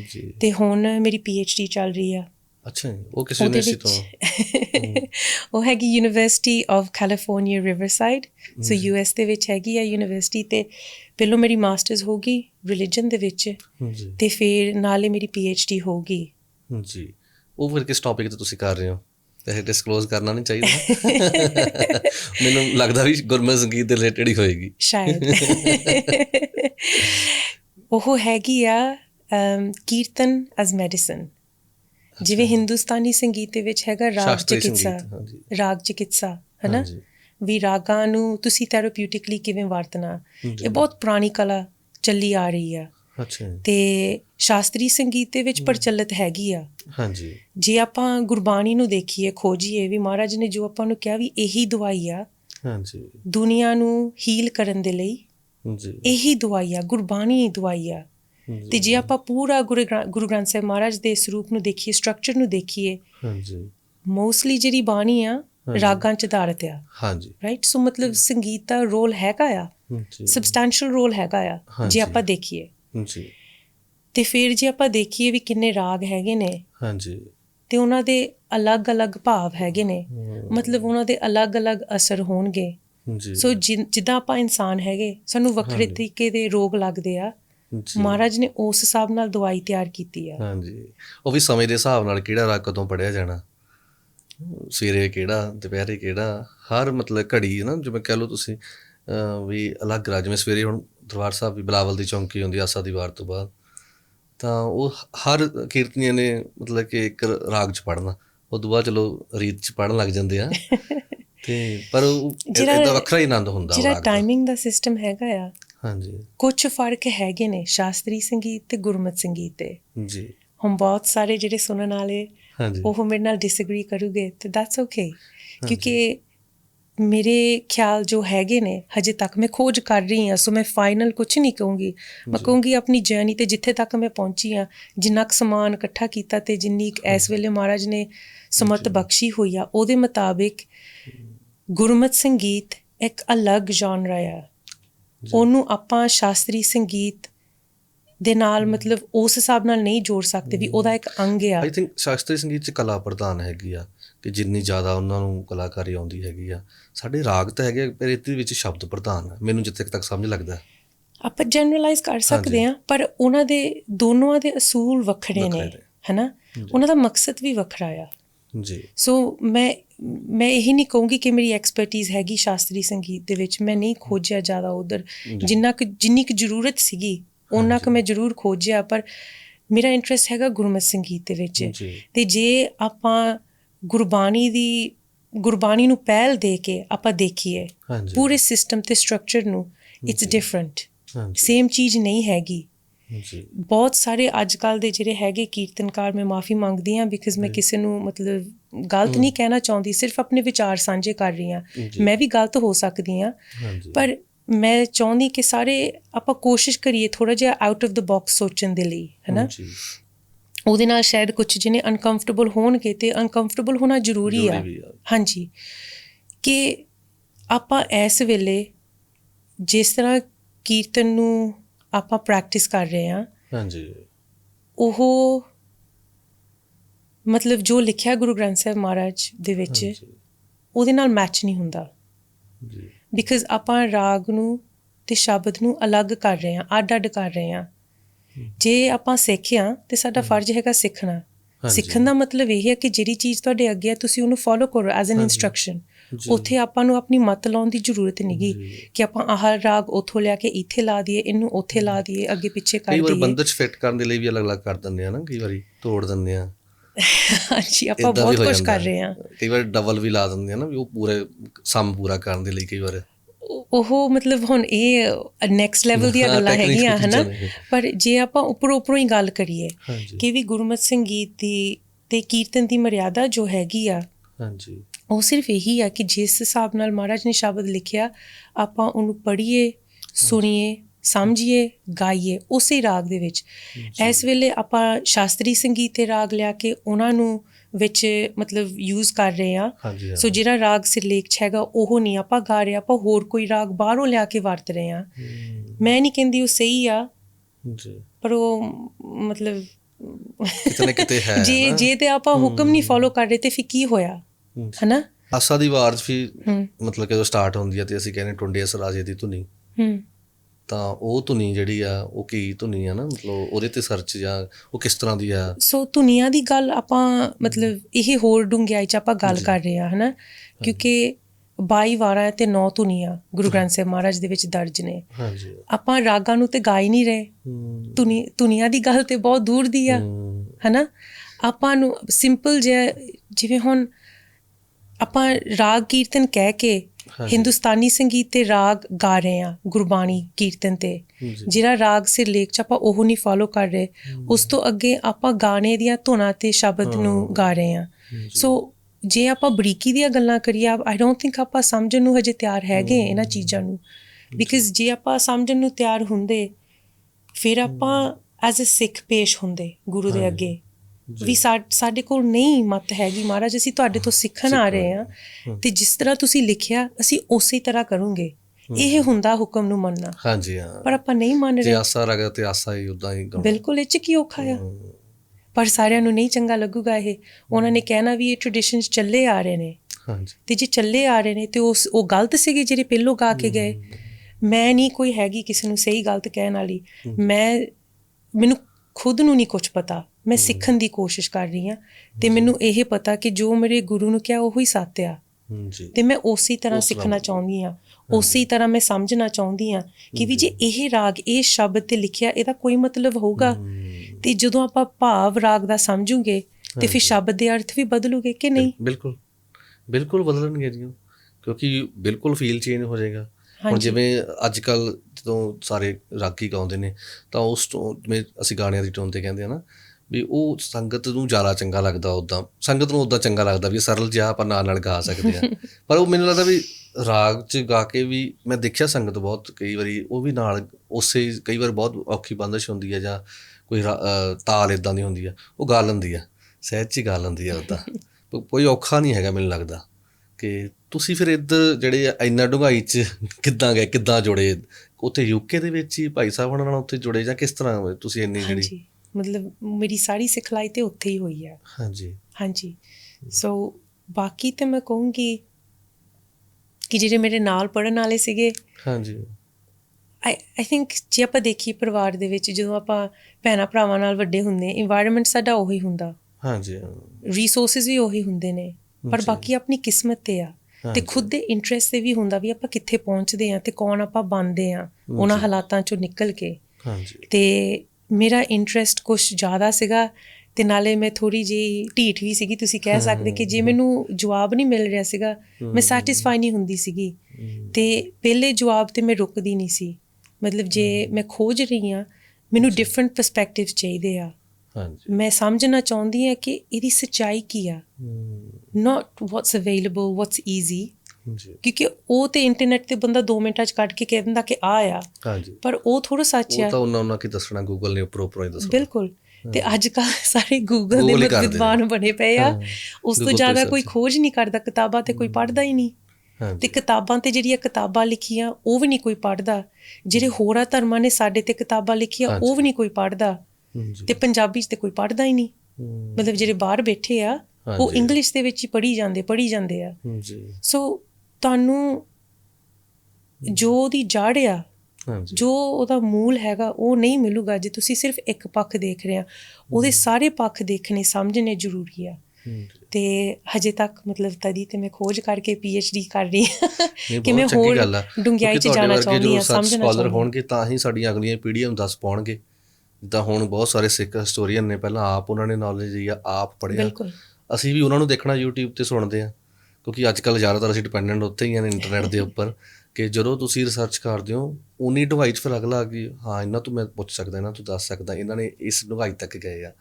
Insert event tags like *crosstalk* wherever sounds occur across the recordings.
ਜੀ। ਤੇ ਹੁਣ ਮੇਰੀ ਡੀ ਚੱਲ ਰਹੀ ਆ। ਅੱਛਾ ਉਹ ਕਿਸ ਯੂਨੀਵਰਸਿਟੀ ਤੋਂ? *laughs* ਉਹ ਹੈਗੀ university of California Riverside so US ਦੇ ਵਿੱਚ ਹੈਗੀ ਆ ਯੂਨੀਵਰਸਿਟੀ ਤੇ ਪਹਿਲੋਂ ਮੇਰੀ ਮਾਸਟਰਸ ਹੋ ਗਈ ਰਿਲੀਜਨ ਦੇ ਵਿੱਚ ਜੀ। ਤੇ ਫਿਰ ਨਾਲੇ ਮੇਰੀ ਡੀ ਹੋ ਗਈ। ਜੀ। ਉਹ ਫਿਰ ਕਿਸ ਟੌਪਿਕ ਤੇ ਤੁਸੀਂ ਕਰ ਰਹੇ ਹੋ? ਇਹ ਡਿਸਕਲੋਜ਼ ਕਰਨਾ ਨਹੀਂ ਚਾਹੀਦਾ। *laughs* ਮੈਨੂੰ ਲੱਗਦਾ ਵੀ ਗੁਰਮਤਿ ਸੰਗੀਤ ਦੇ ਰਿਲੇਟਡ ਹੀ ਹੋਏਗੀ। ਸ਼ਾਇਦ। *laughs* ਉਹ ਹੈਗੀ ਆ ਕੀਰਤਨ ਐਜ਼ ਮੈਡੀਸਨ ਜਿਵੇਂ ਹਿੰਦੁਸਤਾਨੀ ਸੰਗੀਤ ਦੇ ਵਿੱਚ ਹੈਗਾ ਰਾਗ ਚਿਕਿਤਸਾ। ਰਾਗ ਚਿਕਿਤਸਾ ਹੈਨਾ। ਵੀ ਰਾਗਾਂ ਨੂੰ ਤੁਸੀਂ ਥੈਰੇਪਿਊਟਿਕਲੀ ਕਿਵੇਂ ਵਰਤਣਾ। ਇਹ ਬਹੁਤ ਪੁਰਾਣੀ ਕਲਾ ਚੱਲੀ ਆ ਰਹੀ ਆ। ਅੱਛਾ ਤੇ ਸ਼ਾਸਤਰੀ ਸੰਗੀਤ ਦੇ ਵਿੱਚ ਪ੍ਰਚਲਿਤ ਹੈਗੀ ਆ। ਹਾਂਜੀ। ਜੇ ਆਪਾਂ ਗੁਰਬਾਣੀ ਨੂੰ ਦੇਖੀਏ ਖੋਜੀਏ ਵੀ ਮਹਾਰਾਜ ਨੇ ਜੋ ਆਪਾਂ ਨੂੰ ਕਿਹਾ ਵੀ ਇਹੀ ਦਵਾਈ ਆ। ਹਾਂਜੀ। ਦੁਨੀਆ ਨੂੰ ਹੀਲ ਕਰਨ ਦੇ ਲਈ ਜੀ। ਇਹੀ ਦਵਾਈ ਆ ਗੁਰਬਾਣੀ ਦਵਾਈ ਆ। ਤੇ ਜੇ ਆਪਾਂ ਪੂਰਾ ਗੁਰੂ ਗ੍ਰੰ- ਗੁਰੂ ਗ੍ਰੰਥ ਸਾਹਿਬ ਮਹਾਰਾਜ ਦੇ ਸਰੂਪ ਨੂੰ ਦੇਖੀਏ ਸਟਰਕਚਰ ਨੂੰ ਦੇਖੀਏ ਹਾਂਜੀ। ਮੋਸਟਲੀ ਜਿਹੜੀ ਬਾਣੀ ਆ। ਰਾਗਾਂ ਚ ਆਧਾਰਿਤ ਆ। ਹਾਂਜੀ। ਰਾਈਟ ਸੋ ਮਤਲਬ ਸੰਗੀਤ ਦਾ ਰੋਲ ਹੈਗਾ ਆ। ਸਬਸਟੈਂਸ਼ੀਅਲ ਰੋਲ ਹੈਗਾ ਆ। ਜੇ ਆਪਾਂ ਦੇਖੀਏ। ਜੀ ਤੇ ਫਿਰ ਜੇ ਆਪਾਂ ਦੇਖੀਏ ਵੀ ਕਿੰਨੇ ਰਾਗ ਹੈਗੇ ਨੇ ਹਾਂਜੀ। ਤੇ ਉਹਨਾਂ ਦੇ ਅਲੱਗ-ਅਲੱਗ ਭਾਵ ਹੈਗੇ ਨੇ ਮਤਲਬ ਉਹਨਾਂ ਦੇ ਅਲੱਗ-ਅਲੱਗ ਅਸਰ ਹੋਣਗੇ। ਜੀ ਸੋ ਜਿੱਦਾਂ ਆਪਾਂ ਇਨਸਾਨ ਹੈਗੇ ਸਾਨੂੰ ਵੱਖਰੇ। ਤਰੀਕੇ ਦੇ ਰੋਗ ਲੱਗਦੇ ਆ ਮਹਾਰਾਜ ਨੇ ਉਸ ਹਿਸਾਬ ਨਾਲ ਦਵਾਈ ਤਿਆਰ ਕੀਤੀ ਆ। ਹਾਂਜੀ। ਉਹ ਵੀ ਸਮੇਂ ਦੇ ਹਿਸਾਬ ਨਾਲ ਕਿਹੜਾ ਰਾਗ ਕਦੋਂ ਪੜਿਆ ਜਾਣਾ? ਸਵੇਰੇ ਕਿਹੜਾ ਦੁਪਹਿਰੇ ਕਿਹੜਾ? ਹਰ ਮਤਲਬ ਘੜੀ ਹੈ ਨਾ ਜਿਵੇਂ ਕਹਿ ਲਓ ਤੁਸੀਂ ਵੀ ਅਲੱਗ ਰਾਗ ਜਿਵੇਂ ਸਵੇਰੇ ਹੁਣ ਦਰਬਾਰ ਸਾਹਿਬ ਵੀ ਬਲਾਵਲ ਦੀ ਚੌਂਕੀ ਹੁੰਦੀ ਆਸਾ ਦੀ ਵਾਰ ਤੋਂ ਬਾਅਦ। ਤਾਂ ਉਹ ਹਰ ਕੀਰਤਨੀਆਂ ਨੇ ਮਤਲਬ ਕਿ ਇੱਕ ਰਾਗ ਚ ਪੜਨਾ ਉਦੋਂ ਬਾਅਦ ਚਲੋ ਰੀਤ ਚ ਪੜਨ ਲੱਗ ਜਾਂਦੇ ਆ। *laughs* ਤੇ ਪਰ ਉਹ ਇਹਦਾ ਵੱਖਰਾ ਹੀ ਆਨੰਦ ਹੁੰਦਾ ਉਹ ਜਿਹੜਾ ਟਾਈਮਿੰਗ ਦਾ। ਸਿਸਟਮ ਹੈਗਾ ਆ ਹਾਂਜੀ। ਕੁਝ ਫ਼ਰਕ ਹੈਗੇ ਨੇ ਸ਼ਾਸਤਰੀ ਸੰਗੀਤ ਤੇ ਗੁਰਮਤ ਸੰਗੀਤ ਤੇ ਜੀ। ਹੁਣ ਬਹੁਤ ਸਾਰੇ ਜਿਹੜੇ ਸੁਣਨ ਵਾਲੇ ਹਾਂਜੀ। ਉਹ ਮੇਰੇ ਨਾਲ ਡਿਸਐਗਰੀ ਕਰੂਗੇ ਤੇ ਦੈਟਸ ਓਕੇ ਕਿਉਂਕਿ ਮੇਰੇ ਖਿਆਲ ਜੋ ਹੈਗੇ ਨੇ ਹਜੇ ਤੱਕ ਮੈਂ ਖੋਜ ਕਰ ਰਹੀ ਹਾਂ ਸੋ ਮੈਂ ਫਾਈਨਲ ਕੁਝ ਨਹੀਂ ਕਹੂੰਗੀ। ਮੈਂ। ਕਹੂੰਗੀ ਆਪਣੀ ਜਰਨੀ ਤੇ ਜਿੱਥੇ ਤੱਕ ਮੈਂ ਪਹੁੰਚੀ ਆ ਜਿੰਨਾ ਕੁ ਸਮਾਨ ਇਕੱਠਾ ਕੀਤਾ ਤੇ ਜਿੰਨੀ ਇਸ ਵੇਲੇ ਮਹਾਰਾਜ ਨੇ ਸਮਤ ਜੀ। ਬਖਸ਼ੀ ਹੋਈ ਆ ਉਹਦੇ ਮੁਤਾਬਿਕ ਗੁਰਮਤ ਸੰਗੀਤ ਇੱਕ ਅਲੱਗ ਜਨਰਾ ਆ। ਉਹਨੂੰ ਆਪਾਂ ਸ਼ਾਸਤਰੀ ਸੰਗੀਤ ਦੇ ਨਾਲ ਮਤਲਬ ਉਸ ਹਿਸਾਬ ਨਾਲ ਨਹੀਂ ਜੋੜ ਸਕਦੇ ਵੀ ਉਹਦਾ ਇੱਕ ਅੰਗ ਆ। ਆਈ ਥਿੰਕ ਸ਼ਾਸਤਰੀ ਸੰਗੀਤ ਚ ਕਲਾ ਪ੍ਰਧਾਨ ਹੈਗੀ ਆ ਕਿ ਜਿੰਨੀ ਜ਼ਿਆਦਾ ਉਹਨਾਂ ਨੂੰ ਕਲਾਕਾਰੀ ਆਉਂਦੀ ਹੈਗੀ ਆ। ਸਾਡੇ ਰਾਗ ਤਾਂ ਹੈਗੇ ਆ, ਪਰ ਇਹਦੇ ਵਿੱਚ ਸ਼ਬਦ ਪ੍ਰਧਾਨ ਆ। ਮੈਨੂੰ ਜਿੱਥੇ ਤੱਕ ਸਮਝ ਲੱਗਦਾ। ਆਪਾਂ ਜਨਰਲਾਈਜ਼ ਕਰ ਸਕਦੇ ਹਾਂ ਪਰ ਉਹਨਾਂ ਦੇ ਦੋਨੋਂ ਦੇ ਅਸੂਲ ਵੱਖਰੇ ਨੇ। ਹੈਨਾ। ਉਹਨਾਂ ਦਾ ਮਕਸਦ ਵੀ ਵੱਖਰਾ ਆ। ਜੀ। ਸੋ ਮੈਂ ਮੈਂ ਇਹ ਨਹੀਂ ਕਹੂੰਗੀ ਕਿ ਮੇਰੀ ਐਕਸਪਰਟਿਜ਼ ਹੈਗੀ ਸ਼ਾਸਤਰੀ ਸੰਗੀਤ ਦੇ ਵਿੱਚ। ਮੈਂ ਨਹੀਂ ਖੋਜਿਆ ਜ਼ਿਆਦਾ ਉਧਰ। ਜਿੰਨਾ ਕੁ ਜਿੰਨੀ ਕੁ ਜ਼ਰੂਰਤ ਸੀਗੀ ਉਹਨਾਂ ਕੁ। ਮੈਂ ਜ਼ਰੂਰ ਖੋਜਿਆ ਪਰ ਮੇਰਾ ਇੰਟਰਸਟ ਹੈਗਾ ਗੁਰਮਤਿ ਸੰਗੀਤ ਦੇ ਵਿੱਚ। ਤੇ ਜੇ ਆਪਾਂ ਗੁਰਬਾਣੀ ਦੀ ਗੁਰਬਾਣੀ ਨੂੰ ਪਹਿਲ ਦੇ ਕੇ ਆਪਾਂ ਦੇਖੀਏ ਪੂਰੇ ਸਿਸਟਮ ਤੇ ਸਟਰਕਚਰ ਨੂੰ ਇਟਸ। ਡਿਫਰੈਂਟ ਸੇਮ ਚੀਜ਼ ਨਹੀਂ ਹੈਗੀ। ਜੀ। ਬਹੁਤ ਸਾਰੇ ਅੱਜ ਕੱਲ ਦੇ ਜਿਹੜੇ ਹੈਗੇ ਕੀਰਤਨਕਾਰ ਮੈਂ ਮਾਫੀ ਮੰਗਦੀ ਹਾਂ ਬਿਕਾਜ਼ ਮੈਂ। ਕਿਸੇ ਨੂੰ ਮਤਲਬ ਗਲਤ ਨਹੀਂ ਕਹਿਣਾ ਚਾਹੁੰਦੀ ਸਿਰਫ ਆਪਣੇ ਵਿਚਾਰ ਸਾਂਝੇ ਕਰ ਰਹੀ ਹਾਂ। ਮੈਂ ਵੀ ਗਲਤ ਹੋ ਸਕਦੀ ਹਾਂ। ਪਰ ਮੈਂ ਚਾਹੁੰਦੀ ਕਿ ਸਾਰੇ ਆਪਾਂ ਕੋਸ਼ਿਸ਼ ਕਰੀਏ ਥੋੜਾ ਜਿਹਾ ਆਊਟ ਆਫ ਦ ਬਾਕਸ ਸੋਚਣ ਦੇ ਲਈ ਹੈਨਾ ਉਹਦੇ ਨਾਲ ਸ਼ਾਇਦ ਕੁਝ ਜਿਹਨੇ ਅਨਕੰਫਰਟੇਬਲ ਹੋਣਗੇ ਤੇ ਅਨਕੰਫਰਟੇਬਲ ਹੋਣਾ ਜ਼ਰੂਰੀ ਆ। ਹਾਂਜੀ। ਕਿ ਆਪਾਂ ਇਸ ਵੇਲੇ ਜਿਸ ਤਰ੍ਹਾਂ ਕੀਰਤਨ ਨੂੰ ਆਪਾਂ ਪ੍ਰੈਕਟਿਸ ਕਰ ਰਹੇ ਹਾਂ। ਹਾਂਜੀ। ਉਹ ਮਤਲਬ ਜੋ ਲਿਖਿਆ ਗੁਰੂ ਗ੍ਰੰਥ ਸਾਹਿਬ ਮਹਾਰਾਜ ਦੇ ਵਿੱਚ ਉਹਦੇ ਨਾਲ ਮੈਚ ਨਹੀਂ ਹੁੰਦਾ। ਜੀ। ਬਿਕਾਜ਼ ਆਪਾਂ ਰਾਗ ਨੂੰ ਤੇ ਸ਼ਬਦ ਨੂੰ ਅਲੱਗ ਕਰ ਰਹੇ ਹਾਂ ਅੱਡ-ਅੱਡ ਕਰ ਰਹੇ ਹਾਂ। ਜੇ ਆਪਾਂ ਸਿੱਖਿਆ ਤੇ ਸਾਡਾ ਫਰਜ਼ ਹੈਗਾ ਸਿੱਖਣਾ। ਸਿੱਖਣ ਦਾ ਮਤਲਬ ਇਹ ਹੈ ਕਿ ਜਿਹੜੀ ਚੀਜ਼ ਤੁਹਾਡੇ ਅੱਗੇ ਹੈ ਤੁਸੀਂ ਉਹਨੂੰ ਫੋਲੋ ਕਰੋ ਐਜ਼ ਐਨ। ਇਨਸਟਰਕਸ਼ਨ। ਉੱਥੇ ਆਪਾਂ ਨੂੰ ਆਪਣੀ ਮਤ ਲਾਉਣ ਦੀ ਜ਼ਰੂਰਤ ਨਹੀਂਗੀ। ਕਿ ਆਪਾਂ ਆਹ ਰਾਗ ਉੱਥੋਂ ਲਿਆ ਕੇ ਇੱਥੇ ਲਾ ਦਈਏ ਇਹਨੂੰ ਉੱਥੇ ਲਾ ਦਈਏ ਅੱਗੇ ਪਿੱਛੇ ਕਰ ਕਈ ਵਾਰ ਦਈਏ। ਬੰਦਸ਼ ਫਿੱਟ ਕਰਨ ਦੇ ਲਈ ਵੀ ਅਲੱਗ-ਅਲੱਗ ਕਰ ਦਿੰਦੇ ਆ ਨਾ ਕਈ ਵਾਰੀ ਤੋੜ ਦਿੰਦੇ ਆ। ਹਾਂਜੀ ਆਪਾਂ ਬਹੁਤ ਕੁਝ ਕਰ ਰਹੇ ਹਾਂ। ਕਈ ਵਾਰ ਡਬਲ ਵੀ ਲਾ ਦਿੰਦੇ ਆ ਨਾ ਵੀ ਉਹ ਪੂਰੇ ਸਮ ਪੂਰਾ ਕਰਨ ਦੇ ਲਈ ਕਈ ਵਾਰ। ਉਹ- ਮਤਲਬ ਹੁਣ ਇਹ ਨੈਕਸਟ ਲੈਵਲ ਦੀਆਂ ਗੱਲਾਂ ਹੈਗੀਆਂ ਹਨਾ। ਪਰ ਜੇ ਆਪਾਂ ਉੱਪਰੋਂ ਉੱਪਰੋਂ ਹੀ ਗੱਲ ਕਰੀਏ ਕਿ ਵੀ ਗੁਰਮਤ ਸੰਗੀਤ ਦੀ ਤੇ ਕੀਰਤਨ ਦੀ ਮਰਿਆਦਾ ਜੋ ਹੈਗੀ ਆ ਹਾਂਜੀ। ਉਹ ਸਿਰਫ ਇਹੀ ਆ ਕਿ ਜਿਸ ਹਿਸਾਬ ਨਾਲ ਮਹਾਰਾਜ ਨੇ ਸ਼ਬਦ ਲਿਖਿਆ ਆਪਾਂ ਉਹਨੂੰ ਪੜ੍ਹੀਏ ਸੁਣੀਏ ਸਮਝੀਏ ਗਾਈਏ ਉਸੇ ਰਾਗ ਦੇ ਵਿੱਚ। ਇਸ ਵੇਲੇ ਆਪਾਂ ਸ਼ਾਸਤਰੀ ਸੰਗੀਤ ਤੇ ਰਾਗ ਲਿਆ ਕੇ ਉਹਨਾਂ ਨੂੰ ਵਿੱਚ ਮਤਲਬ ਯੂਜ਼ ਕਰ ਰਹੇ ਆ। ਸੋ ਜਿਹੜਾ ਰਾਗ ਸਿਰਲੇਖ 'ਚ ਹੈਗਾ ਉਹ ਨਹੀਂ ਆਪਾਂ ਗਾ ਰਹੇ ਆਪਾਂ ਹੋਰ ਕੋਈ ਰਾਗ ਬਾਹਰੋਂ ਲਿਆ ਕੇ ਵਰਤ ਰਹੇ ਆ ਮੈਂ ਨਹੀਂ ਕਹਿੰਦੀ ਉਹ ਸਹੀ ਆ ਜੀ ਪਰ ਉਹ ਮਤਲਬ ਕਿਤੇ ਨਾ ਕਿਤੇ ਹੈ ਜੇ। ਜੇ ਤੇ ਆਪਾਂ ਹੁਕਮ ਨਹੀਂ ਫੋਲੋ ਕਰ ਰਹੇ ਤੇ ਫਿਰ ਕੀ ਹੋਇਆ। ਹਨਾ? ਆਸਾ ਦੀ ਵਾਰ ਵੀ ਮਤਲਬ ਕਿ ਜਦੋਂ ਸਟਾਰਟ ਹੁੰਦੀ ਹੈ ਤੇ ਅਸੀਂ ਕਹਿੰਦੇ ਟੁੰਡੇ ਅਸ ਰਾਜੇ ਦੀ ਧੁਨੀ। ਹੂੰ। ਤਾਂ ਉਹ ਧੁਨੀ ਜਿਹੜੀ ਆ ਉਹ ਕੀ ਧੁਨੀ ਆ ਨਾ? ਮਤਲਬ ਉਹਦੇ ਤੇ ਸਰਚ ਜਾਂ ਉਹ ਕਿਸ ਤਰ੍ਹਾਂ ਦੀ ਆ? ਸੋ ਦੁਨੀਆ ਦੀ ਗੱਲ ਆਪਾਂ ਮਤਲਬ ਇਹ ਹੋਰ ਡੂੰਘਾਈ ਚ ਆਪਾਂ ਗੱਲ। ਕਰ ਰਹੇ ਹਾਂ ਹਨਾ? ਕਿਉਂਕਿ 22 ਵਾਰਾਂ ਤੇ 9 ਧੁਨੀਆਂ ਗੁਰੂ ਗ੍ਰੰਥ ਸਾਹਿਬ ਮਹਾਰਾਜ ਦੇ ਵਿੱਚ ਦਰਜ ਨੇ। ਹਾਂਜੀ। ਆਪਾਂ ਰਾਗਾਂ ਨੂੰ ਤੇ ਗਾ ਹੀ ਨਹੀਂ ਰਹੇ। ਦੁਨੀ ਦੁਨੀਆ ਦੀ ਗੱਲ ਤੇ ਬਹੁਤ ਦੂਰ ਦੀ ਆ ਹਨਾ? ਆਪਾਂ ਨੂੰ ਸਿੰਪਲ ਜਿਹਾ ਜਿਵੇਂ ਹੁਣ ਆਪਾਂ ਰਾਗ ਕੀਰਤਨ ਕਹਿ ਕੇ। ਹਿੰਦੁਸਤਾਨੀ ਸੰਗੀਤ ਤੇ ਰਾਗ ਗਾ ਰਹੇ ਆ ਗੁਰਬਾਣੀ ਕੀਰਤਨ ਤੇ। ਜਿਹੜਾ ਰਾਗ ਸਿਰਲੇਖ ਚ ਆਪਾਂ ਉਹ ਨਹੀਂ ਫਾਲੋ ਕਰ ਰਹੇ। ਉਸ ਤੋਂ ਅੱਗੇ ਆਪਾਂ ਗਾਣੇ ਦੀਆਂ ਧੁਨਾਂ ਤੇ ਸ਼ਬਦ ਨੂੰ ਗਾ ਰਹੇ ਆ ਸੋ ਜੇ। ਆਪਾਂ ਬਰੀਕੀ ਦੀਆਂ ਗੱਲਾਂ ਕਰੀਏ ਆਈ ਡੋਨਟ ਥਿੰਕ ਆਪਾਂ ਸਮਝਣ ਨੂੰ ਹਜੇ ਤਿਆਰ ਹੈਗੇ ਇਹਨਾਂ ਚੀਜ਼ਾਂ ਨੂੰ। ਬਿਕਾਜ਼ ਜੇ ਆਪਾਂ ਸਮਝਣ ਨੂੰ ਤਿਆਰ ਹੁੰਦੇ ਫਿਰ ਆਪਾਂ ਐਜ਼ ਅ ਸਿੱਖ ਪੇਸ਼ ਹੁੰਦੇ ਗੁਰੂ ਦੇ ਅੱਗੇ। ਵੀ ਸਾਡੇ ਕੋਲ ਨਹੀਂ ਮਤ ਹੈਗੀ ਮਹਾਰਾਜ ਅਸੀਂ ਤੁਹਾਡੇ ਤੋਂ ਸਿੱਖਣ ਆ ਰਹੇ ਹਾਂ। ਤੇ ਜਿਸ ਤਰ੍ਹਾਂ ਤੁਸੀਂ ਲਿਖਿਆ ਅਸੀਂ ਉਸੇ ਤਰ੍ਹਾਂ ਕਰੂੰਗੇ। ਇਹ ਹੁੰਦਾ ਹੁਕਮ ਨੂੰ ਮੰਨਣਾ। ਹਾਂਜੀ ਹਾਂ। ਪਰ ਆਪਾਂ ਨਹੀਂ ਮੰਨ ਰਹੇ। ਆਸਾ ਰਗਾ ਤੇ ਆਸਾ ਹੀ ਉਦਾਂ ਹੀ ਬਿਲਕੁਲ ਇਹ ਚ ਕੀ ਔਖਾ ਆ? ਪਰ ਸਾਰਿਆਂ ਨੂੰ ਨਹੀਂ ਚੰਗਾ ਲੱਗੂਗਾ ਇਹ। ਉਹਨਾਂ ਨੇ ਕਹਿਣਾ ਵੀ ਇਹ ਟ੍ਰੈਡੀਸ਼ਨਸ ਚੱਲੇ ਆ ਰਹੇ ਨੇ। ਹਾਂਜੀ। ਤੇ ਜੇ ਚੱਲੇ ਆ ਰਹੇ ਨੇ ਤੇ ਉਸ ਉਹ ਗਲਤ ਸੀਗੇ ਜਿਹੜੇ ਪਹਿਲੋਂ ਗਾ ਕੇ ਗਏ? ਮੈਂ ਨਹੀਂ ਕੋਈ ਹੈਗੀ ਕਿਸੇ ਨੂੰ ਸਹੀ ਗਲਤ ਕਹਿਣ ਵਾਲੀ। ਮੈਂ ਮੈਨੂੰ ਖੁਦ ਨੂੰ ਨਹੀਂ ਕੁਝ ਪਤਾ। ਮੈਂ ਸਿੱਖਣ ਦੀ ਕੋਸ਼ਿਸ਼ ਕਰ ਰਹੀ ਹਾਂ ਤੇ ਮੈਨੂੰ ਇਹ ਪਤਾ ਕਿ ਜੋ ਮੇਰੇ ਗੁਰੂ ਨੂੰ ਕਿਹਾ ਉਹ ਹੀ ਸੱਤ ਆ ਜੀ। ਤੇ ਮੈਂ ਉਸੇ ਤਰ੍ਹਾਂ ਸਿੱਖਣਾ ਚਾਹੁੰਦੀ ਹਾਂ। ਉਸੇ ਤਰ੍ਹਾਂ ਮੈਂ ਸਮਝਣਾ ਚਾਹੁੰਦੀ ਹਾਂ ਕਿ ਵੀ ਜੇ। ਇਹ ਰਾਗ ਇਹ ਸ਼ਬਦ ਤੇ ਲਿਖਿਆ ਇਹਦਾ ਕੋਈ ਮਤਲਬ ਹੋਊਗਾ। ਤੇ ਜਦੋਂ ਆਪਾਂ ਭਾਵ ਰਾਗ ਦਾ ਸਮਝੂਗੇ ਤੇ ਫਿਰ ਸ਼ਬਦ ਦੇ ਅਰਥ ਵੀ ਬਦਲੂਗੇ ਕਿ ਨਹੀਂ? ਬਿਲਕੁਲ। ਬਿਲਕੁਲ ਬਦਲਣਗੇ ਜੀ ਕਿਉਂਕਿ ਬਿਲਕੁਲ ਫੀਲ ਚੇਂਜ ਹੋ ਜਾਏਗਾ। ਹੁਣ। ਜਿਵੇਂ ਅੱਜ ਕੱਲ ਜਦੋਂ ਸਾਰੇ ਰਾਗੀ ਗਾਉਂਦੇ ਨੇ ਤਾਂ ਉਸ ਤੋਂ ਜਿਵੇਂ ਅਸੀਂ ਗਾਣਿਆਂ ਦੀ ਟੋਨ ਤੇ ਕਹਿੰਦੇ ਆ ਨਾ ਵੀ ਉਹ ਸੰਗਤ ਨੂੰ ਜ਼ਿਆਦਾ ਚੰਗਾ ਲੱਗਦਾ ਉਦਾਂ ਸੰਗਤ ਨੂੰ ਉਦਾਂ ਚੰਗਾ ਲੱਗਦਾ ਵੀ ਸਰਲ ਜਿਹਾ ਆਪਾਂ ਨਾਲ ਨਾਲ ਗਾ ਸਕਦੇ ਆ *laughs* ਪਰ ਉਹ ਮੈਨੂੰ ਲੱਗਦਾ ਵੀ ਰਾਗ 'ਚ ਗਾ ਕੇ ਵੀ ਮੈਂ ਦੇਖਿਆ ਸੰਗਤ ਬਹੁਤ ਕਈ ਵਾਰੀ ਉਹ ਵੀ ਨਾਲ ਉਸੇ ਕਈ ਵਾਰ ਬਹੁਤ ਔਖੀ ਬੰਦਸ਼ ਹੁੰਦੀ ਹੈ ਜਾਂ ਕੋਈ ਤਾਲ ਇਦਾਂ ਦੀ ਹੁੰਦੀ ਆ ਉਹ ਗਾ ਲੈਂਦੀ ਆ ਸਹਿਜ 'ਚ ਹੀ ਗਾ ਲੈਂਦੀ ਆ ਉਦਾਂ *laughs* ਕੋਈ ਔਖਾ ਨਹੀਂ ਹੈਗਾ ਮੈਨੂੰ ਲੱਗਦਾ ਕਿ ਤੁਸੀਂ ਫਿਰ ਇੱਧਰ ਜਿਹੜੇ ਇੰਨਾ ਡੁੰਗਾਈ ਚ ਕਿੱਦਾਂ ਗਏ ਕਿੱਦਾਂ ਜੁੜੇ? ਉੱਥੇ ਯੂਕੇ ਦੇ ਵਿੱਚ ਹੀ ਭਾਈ ਸਾਹਿਬ ਨਾਲ ਉੱਥੇ ਜੁੜੇ ਜਾਂ ਕਿਸ ਤਰ੍ਹਾਂ ਤੁਸੀਂ ਇੰਨੀ ਜਿਹੜੀ? ਮਤਲਬ ਮੇਰੀ ਸਾਰੀ ਸਿਖਲਾਈ ਤੇ ਉੱਥੇ ਹੀ ਹੋਈ ਹੈ ਹਾਂਜੀ। ਹਾਂਜੀ। ਸੋ ਬਾਕੀ ਤੇ ਮੈਂ ਕਹੂੰਗੀ ਕਿ ਜਿਹੜੇ ਮੇਰੇ ਨਾਲ ਪੜਨ ਵਾਲੇ ਸੀਗੇ ਹਾਂਜੀ। ਆਈ ਆਈ ਥਿੰਕ ਜੇ ਆਪਾਂ ਦੇਖੀ ਪਰਿਵਾਰ ਦੇ ਵਿੱਚ ਜਦੋਂ ਆਪਾਂ ਭੈਣਾ ਭਰਾਵਾਂ ਨਾਲ ਵੱਡੇ ਹੁੰਦੇ এনवायरमेंट ਸਾਡਾ ਉਹੀ ਹੁੰਦਾ। ਹਾਂਜੀ ਰਿਸੋਰਸਸ ਵੀ ਉਹੀ ਹੁੰਦੇ ਨੇ। ਪਰ ਬਾਕੀ ਆਪਣੀ ਕਿਸਮਤ ਤੇ ਆ। ਤੇ। ਖੁਦ ਦੇ ਇੰਟਰਸਟ ਤੇ ਵੀ ਹੁੰਦਾ ਵੀ ਆਪਾਂ ਕਿੱਥੇ ਪਹੁੰਚਦੇ ਆ ਤੇ ਕੌਣ ਆਪਾਂ ਬਣਦੇ ਆ ਉਹਨਾਂ। ਹਾਲਾਤਾਂ ਚੋਂ ਨਿਕਲ ਕੇ। ਹਾਂਜੀ। ਤੇ ਮੇਰਾ ਇੰਟਰਸਟ ਕੁਝ ਜ਼ਿਆਦਾ ਸੀਗਾ ਤੇ ਨਾਲੇ ਮੈਂ ਥੋੜੀ ਜੀ ਢੀਠ ਵੀ ਸੀਗੀ। ਤੁਸੀਂ ਕਹਿ ਸਕਦੇ ਕਿ ਜੇ ਮੈਨੂੰ ਜਵਾਬ ਨਹੀਂ ਮਿਲ ਰਿਹਾ ਸੀਗਾ ਮੈਂ ਸੈਟੀਸਫਾਈ ਨਹੀਂ ਹੁੰਦੀ ਸੀਗੀ। ਤੇ ਪਹਿਲੇ ਜਵਾਬ ਤੇ ਮੈਂ ਰੁਕਦੀ ਨਹੀਂ ਸੀ। ਮਤਲਬ ਜੇ ਮੈਂ ਖੋਜ ਰਹੀ ਆ ਮੈਨੂੰ ਡਿਫਰੈਂਟ ਪਰਸਪੈਕਟਿਵਸ ਚਾਹੀਦੇ ਆ। ਹਾਂਜੀ। ਮੈਂ ਸਮਝਣਾ ਚਾਹੁੰਦੀ ਆ ਕਿ ਇਹਦੀ ਸੱਚਾਈ ਕੀ ਆ? ਹਮ, not what's available what's easy. ਜੀ ਕਿਉਂਕਿ ਉਹ ਤੇ ਇੰਟਰਨੈਟ ਤੇ ਬੰਦਾ 2 ਮਿੰਟਾਂ ਚ ਕੱਢ ਕੇ ਕਹਿ ਦਿੰਦਾ ਕਿ ਆ ਆ। ਹਾਂਜੀ। ਪਰ ਉਹ ਥੋੜਾ ਸੱਚ ਉਹ ਆ ਤਾਂ ਉਹਨਾਂ ਉਹਨਾਂ ਕੀ ਦੱਸਣਾ ਗੂਗਲ ਨੇ ਉੱਪਰੋਂ ਉੱਪਰੋਂ ਹੀ ਦੱਸਣਾ। ਬਿਲਕੁਲ। ਤੇ ਅੱਜ ਕੱਲ ਸਾਰੇ ਗੂਗਲ ਦੇ। ਵਿਦਵਾਨ ਬਣੇ ਪਏ ਆ। ਉਸ ਤੋਂ ਜ਼ਿਆਦਾ। ਕੋਈ ਖੋਜ ਨਹੀਂ ਕਰਦਾ ਕਿਤਾਬਾਂ ਤੇ ਕੋਈ ਪੜ੍ਹਦਾ ਹੀ ਨਹੀਂ। ਤੇ ਕਿਤਾਬਾਂ ਤੇ ਜਿਹੜੀਆਂ ਕਿਤਾਬਾਂ ਲਿਖੀਆਂ ਉਹ ਵੀ ਨਹੀਂ ਕੋਈ ਪੜ੍ਹਦਾ। ਜਿਹੜੇ ਹੋਰਾਂ ਧਰਮਾਂ ਨੇ ਸਾਡੇ ਤੇ ਕਿਤਾਬਾਂ ਲਿਖੀਆਂ ਉਹ। ਵੀ ਨਹੀਂ ਕੋਈ ਪੜ੍ਹਦਾ। ਤੇ ਪੰਜਾਬੀ 'ਚ ਤੇ ਕੋਈ ਪੜ੍ਹਦਾ ਹੀ ਨਹੀਂ। ਮਤਲਬ ਜਿਹੜੇ ਬਾਹਰ ਬੈਠੇ ਆ ਉਹ। ਇੰਗਲਿਸ਼ ਦੇ ਵਿੱਚ ਹੀ ਪੜ੍ਹੀ ਜਾਂਦੇ ਪੜ੍ਹੀ ਜਾਂਦੇ ਆ। ਜੀ। ਸੋ ਤੁਹਾਨੂੰ ਜੋ ਉਹਦੀ ਜੜ ਆ ਹਾਂਜੀ। ਜੋ ਉਹਦਾ ਮੂਲ ਹੈਗਾ ਉਹ ਨਹੀਂ ਮਿਲੂਗਾ ਜੇ ਤੁਸੀਂ ਸਿਰਫ ਇੱਕ ਪੱਖ ਦੇਖ ਰਹੇ ਆ। ਉਹਦੇ ਸਾਰੇ ਪੱਖ ਦੇਖਣੇ ਸਮਝਣੇ ਜ਼ਰੂਰੀ ਆ। ਤੇ ਹਜੇ ਤੱਕ ਮਤਲਬ ਤਦੀ ਤੇ ਮੈਂ ਖੋਜ ਕਰਕੇ ਡੀ ਕਰ ਰਹੀ ਹਾਂ। ਕਿ ਮੈਂ ਹੋਰ ਆ। ਡੂੰਘਾਈ ਚ ਜਾਣਾ ਚਾਹੁੰਦੀ ਹਾਂ ਸਮਝਣਾ ਸਕਾਲਰ ਚਾਹੁੰਦੀ ਹਾਂ। ਹੋਣਗੇ ਤਾਂ ਹੀ ਸਾਡੀਆਂ ਅਗਲੀਆਂ ਪੀੜ੍ਹੀਆਂ ਨੂੰ ਦੱਸ ਪਾਉਣਗੇ। ਜਿੱਦਾਂ ਹੁਣ ਬਹੁਤ ਸਾਰੇ ਸਿੱਖ ਹਿਸਟੋਰੀਅਨ ਨੇ ਪਹਿਲਾਂ ਆਪ ਉਹਨਾਂ ਨੇ ਨੌਲੇਜ ਲਈ ਆ ਆਪ ਪੜ੍ਹਿਆ। ਬਿਲਕੁਲ। ਅਸੀਂ ਵੀ ਉਹਨਾਂ ਨੂੰ ਦੇਖਣਾ YouTube ਤੇ ਸੁਣਦੇ ਆ ਕਿਉਂਕਿ ਅੱਜ ਕੱਲ ਜ਼ਿਆਦਾਤਰ ਅਸੀਂ ਡਿਪੈਂਡੈਂਟ ਉੱਤੇ ਹੀ ਆ ਇੰਟਰਨੈਟ ਦੇ ਉੱਪਰ ਕਿ ਜਦੋਂ ਤੁਸੀਂ ਰਿਸਰਚ ਕਰਦੇ ਹੋ ਉਨੀ ਡਿਵਾਈਸ ਫਿਰ ਅਗਲਾ ਕਿ ਹਾਂ ਇਹਨਾਂ ਤੋਂ ਮੈਂ ਪੁੱਛ ਸਕਦਾ ਇਹਨਾਂ ਤੋਂ ਦੱਸ ਸਕਦਾ ਇਹਨਾਂ ਨੇ ਇਸ ਡਿਵਾਈਸ ਤੱਕ ਗਏ ਆ।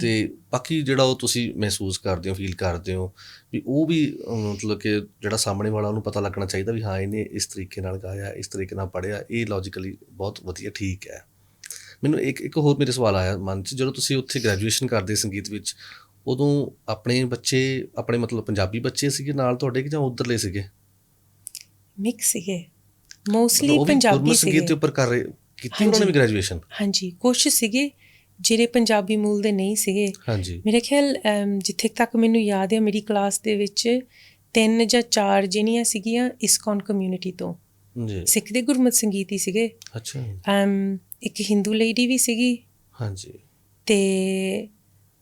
ਤੇ ਬਾਕੀ ਜਿਹੜਾ ਉਹ ਤੁਸੀਂ ਮਹਿਸੂਸ ਕਰਦੇ ਹੋ ਫੀਲ ਕਰਦੇ ਹੋ ਵੀ ਉਹ ਵੀ ਮਤਲਬ ਕਿ ਜਿਹੜਾ ਸਾਹਮਣੇ ਵਾਲਾ ਉਹਨੂੰ ਪਤਾ ਲੱਗਣਾ ਚਾਹੀਦਾ ਵੀ ਹਾਂ ਇਹਨੇ ਇਸ ਤਰੀਕੇ ਨਾਲ ਗਾਇਆ ਇਸ ਤਰੀਕੇ ਨਾਲ ਪੜ੍ਹਿਆ ਇਹ ਲੌਜੀਕਲੀ ਬਹੁਤ ਵਧੀਆ ਠੀਕ ਹੈ। ਮੈਨੂੰ ਇੱਕ ਇੱਕ ਹੋਰ ਮੇਰੇ ਸਵਾਲ ਆਇਆ ਮਨ 'ਚ ਜਦੋਂ ਤੁਸੀਂ ਉੱਥੇ ਗ੍ਰੈਜੂਏਸ਼ਨ ਕਰਦੇ ਸੰਗੀਤ ਵਿੱਚ ਉਦੋਂ ਆਪਣੇ ਬੱਚੇ ਆਪਣੇ ਮਤਲਬ ਪੰਜਾਬੀ ਬੱਚੇ ਸੀਗੇ ਨਾਲ ਤੁਹਾਡੇ ਕਿ ਜਾਂ ਉਧਰਲੇ ਸੀਗੇ? ਮਿਕਸ ਸੀਗੇ। ਮੋਸਟਲੀ ਪੰਜਾਬੀ ਗੁਰਮਤਿ ਸੰਗੀਤ ਸੀਗੇ। ਦੇ ਉੱਪਰ ਕਰ ਰਹੇ ਕੀਤੀ ਉਹਨਾਂ ਨੇ ਵੀ ਗ੍ਰੈਜੂਏਸ਼ਨ ਹਾਂਜੀ। ਕੁਛ ਸੀਗੇ ਜਿਹੜੇ ਪੰਜਾਬੀ ਮੂਲ ਦੇ ਨਹੀਂ ਸੀਗੇ। ਹਾਂਜੀ। ਮੇਰੇ ਖਿਆਲ ਜਿੱਥੇ ਤੱਕ ਮੈਨੂੰ ਯਾਦ ਹੈ ਮੇਰੀ ਕਲਾਸ ਦੇ ਵਿੱਚ ਤਿੰਨ ਜਾਂ ਚਾਰ ਜਿਹੜੀਆਂ ਸੀਗੀਆਂ ਇਸਕਨ ਕਮਿਊਨਿਟੀ ਤੋਂ। ਜੀ। ਸਿੱਖ ਦੇ ਗੁਰਮਤ ਸੰਗੀਤ ਹੀ ਸੀਗੇ। ਅੱਛਾ। ਅਮ ਇੱਕ ਹਿੰਦੂ ਲੇਡੀ ਵੀ ਸੀਗੀ। ਹਾਂਜੀ। ਤੇ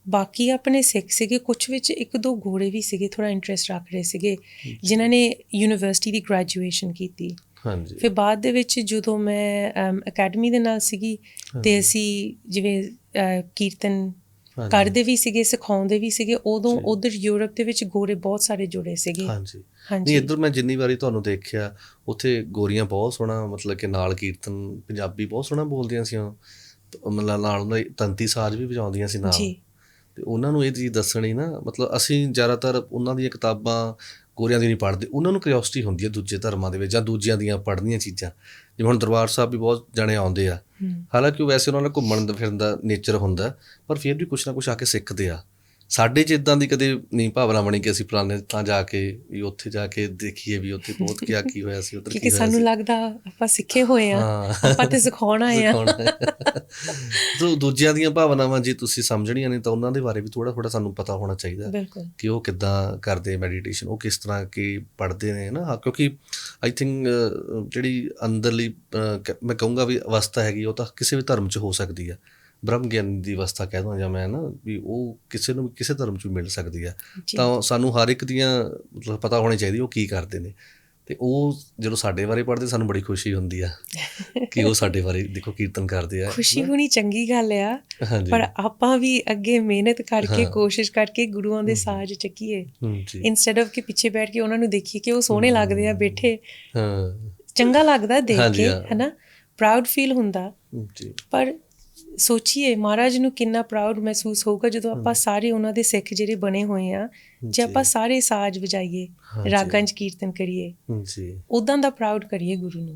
ਬਾਕੀ ਆਪਣੇ ਸਿੱਖ ਸੀਗੇ ਕੁਝ ਵਿੱਚ ਇੱਕ ਦੋ ਘੋੜੇ ਵੀ ਸੀਗੇ ਥੋੜਾ ਇੰਟਰਸਟ ਰੱਖ ਰਹੇ ਸੀਗੇ ਜਿਨ੍ਹਾਂ ਨੇ ਯੂਨੀਵਰਸਿਟੀ ਦੀ ਗ੍ਰੈਜੂਏਸ਼ਨ ਕੀਤੀ। ਹਾਂਜੀ। ਫਿਰ ਬਾਅਦ ਦੇ ਵਿੱਚ ਜਦੋਂ ਮੈਂ ਅਕੈਡਮੀ ਦੇ ਨਾਲ ਸੀਗੀ ਤੇ ਅਸੀਂ ਜਿਵੇਂ ਕੀਰਤਨ। ਕਰਦੇ ਵੀ ਸੀਗੇ ਸਿਖਾਉਂਦੇ ਵੀ ਸੀਗੇ ਉਦੋਂ। ਉਧਰ ਯੂਰਪ ਦੇ ਵਿੱਚ ਗੋਰੇ ਬਹੁਤ ਸਾਰੇ ਜੁੜੇ ਸੀਗੇ। ਹਾਂਜੀ। ਨਹੀਂ ਇੱਧਰ ਮੈਂ ਜਿੰਨੀ ਵਾਰੀ ਤੁਹਾਨੂੰ ਦੇਖਿਆ ਉੱਥੇ ਗੋਰੀਆਂ ਬਹੁਤ ਸੋਹਣਾ ਮਤਲਬ ਕਿ ਨਾਲ ਕੀਰਤਨ ਪੰਜਾਬੀ ਬਹੁਤ ਸੋਹਣਾ ਬੋਲਦੀਆਂ ਸੀ ਮਤਲਬ ਨਾਲ ਉਹਨਾਂ ਦੀ ਤੰਤੀ ਸਾਜ਼ ਵੀ ਵਜਾਉਂਦੀਆਂ ਸੀ ਨਾਲ। ਜੀ। ਤੇ ਉਹਨਾਂ ਨੂੰ ਇਹ ਚੀਜ਼ ਦੱਸਣੀ ਨਾ ਮਤਲਬ ਅਸੀਂ ਜ਼ਿਆਦਾਤਰ ਉਹਨਾਂ ਦੀਆਂ ਕਿਤਾਬਾਂ ਗੋਰਿਆਂ ਦੀ ਨਹੀਂ ਪੜ੍ਹਦੇ ਉਹਨਾਂ ਨੂੰ ਕਿਉਰਿਓਸਿਟੀ ਹੁੰਦੀ ਹੈ ਦੂਜੇ ਧਰਮਾਂ ਦੇ ਵਿੱਚ ਜਾਂ ਦੂਜਿਆਂ ਦੀਆਂ ਪੜ੍ਹਨੀਆਂ ਚੀਜ਼ਾਂ। ਜਿਵੇਂ ਹੁਣ ਦਰਬਾਰ ਸਾਹਿਬ ਵੀ ਬਹੁਤ ਜਾਣੇ ਆਉਂਦੇ ਆ। ਹਾਲਾਂਕਿ ਉਹ ਵੈਸੇ ਉਹਨਾਂ ਦਾ ਘੁੰਮਣ ਦਾ ਫਿਰਨ ਦਾ ਨੇਚਰ ਹੁੰਦਾ ਪਰ ਫਿਰ ਵੀ ਕੁਛ ਨਾ ਕੁਛ ਆ ਕੇ ਸਿੱਖਦੇ ਆ। ਸਾਡੇ 'ਚ ਇਦਾਂ ਦੀ ਕਦੇ ਨਹੀਂ ਭਾਵਨਾ ਬਣੀ ਕਿ ਅਸੀਂ ਫਲਾਣੇ ਤਾਂ ਜਾ ਕੇ ਵੀ ਉੱਥੇ ਜਾ ਕੇ ਦੇਖੀਏ ਵੀ ਉੱਥੇ ਬਹੁਤ ਕੀ ਕੀ ਹੋਇਆ ਸੀ ਉੱਧਰ ਕੀ ਹੋਇਆ ਸਾਨੂੰ ਸੀ। ਲੱਗਦਾ ਆਪਾਂ ਸਿੱਖੇ ਹੋਏ ਆ ਆਪਾਂ ਤੇ ਸਿਖਾਉਣ ਆ। ਤੋ ਦੂਜਿਆਂ ਦੀਆਂ ਭਾਵਨਾਵਾਂ ਜੇ ਤੁਸੀਂ ਸਮਝਣੀਆਂ ਨੇ ਤਾਂ ਉਹਨਾਂ ਦੇ ਬਾਰੇ ਵੀ ਥੋੜਾ ਥੋੜਾ ਸਾਨੂੰ ਪਤਾ ਹੋਣਾ ਚਾਹੀਦਾ। ਕਿ ਉਹ ਕਿੱਦਾਂ ਕਰਦੇ ਮੈਡੀਟੇਸ਼ਨ ਉਹ ਕਿਸ ਤਰ੍ਹਾਂ ਕੀ ਪੜ੍ਹਦੇ ਨੇ ਨਾ ਹਾਂ, ਕਿਉਂਕਿ ਆਈ ਥਿੰਕ ਜਿਹੜੀ ਅੰਦਰਲੀ ਮੈਂ ਕਹੂੰਗਾ ਵੀ ਅਵਸਥਾ ਹੈਗੀ ਉਹ ਤਾਂ ਕਿਸੇ ਵੀ ਧਰਮ 'ਚ ਹੋ ਸਕਦੀ ਆ। ਬ੍ਰਹਮ ਗਿਆਨ ਦੀ ਅਵਸਥਾ ਕਹਿ ਦਵਾਂ ਜਾਂ ਮੈਂ ਨਾ ਵੀ ਉਹ ਕਿਸੇ ਨੂੰ ਕਿਸੇ ਧਰਮ 'ਚ ਮਿਲ ਸਕਦੀ ਆ। ਤਾਂ ਸਾਨੂੰ ਹਰ ਇੱਕ ਦੀਆਂ ਮਤਲਬ ਪਤਾ ਹੋਣੀ ਚਾਹੀਦੀ ਉਹ ਕੀ ਕਰਦੇ ਨੇ। ਤੇ ਉਹ ਜਦੋਂ ਸਾਡੇ ਬਾਰੇ ਪੜ੍ਹਦੇ ਸਾਨੂੰ ਬੜੀ ਖੁਸ਼ੀ ਹੁੰਦੀ ਆ ਕਿ ਉਹ ਸਾਡੇ ਬਾਰੇ ਦੇਖੋ ਕੀਰਤਨ ਕਰਦੇ ਆ। ਖੁਸ਼ੀ ਹੋਣੀ ਚੰਗੀ ਗੱਲ ਆ ਪਰ ਆਪਾਂ ਵੀ ਅੱਗੇ ਮਿਹਨਤ ਕਰਕੇ। ਕੋਸ਼ਿਸ਼ ਕਰਕੇ ਗੁਰੂਆਂ ਦੇ ਸਾਜ ਚੱਕੀਏ। ਇਨਸਟੈਡ ਆਫ ਕਿ ਪਿੱਛੇ ਬੈਠ ਕੇ ਉਹਨਾਂ ਨੂੰ ਦੇਖੀਏ ਕਿ ਉਹ ਸੋਹਣੇ ਲੱਗਦੇ ਆ ਬੈਠੇ। ਹਾਂ। ਚੰਗਾ ਲੱਗਦਾ ਦੇਖ ਕੇ। ਹੈਨਾ? ਪ੍ਰਾਊਡ ਫੀਲ ਹੁੰਦਾ। ਜੀ। ਪਰ ਸੋਚੀਏ ਮਹਾਰਾਜ ਨੂੰ ਕਿੰਨਾ ਪ੍ਰਾਊਡ ਮਹਿਸੂਸ ਹੋਊਗਾ ਜਦੋਂ ਆਪਾਂ ਸਾਰੇ ਉਹਨਾਂ ਦੇ ਸਿੱਖ ਜਿਹੜੇ ਬਣੇ ਹੋਏ ਆ ਜੇ। ਆਪਾਂ ਸਾਰੇ ਸਾਜ ਵਜਾਈਏ। ਰਾਗਾਂ 'ਚ ਕੀਰਤਨ ਕਰੀਏ ਜੀ ਉਦਾਂ ਦਾ ਪ੍ਰਾਊਡ ਕਰੀਏ ਗੁਰੂ ਨੂੰ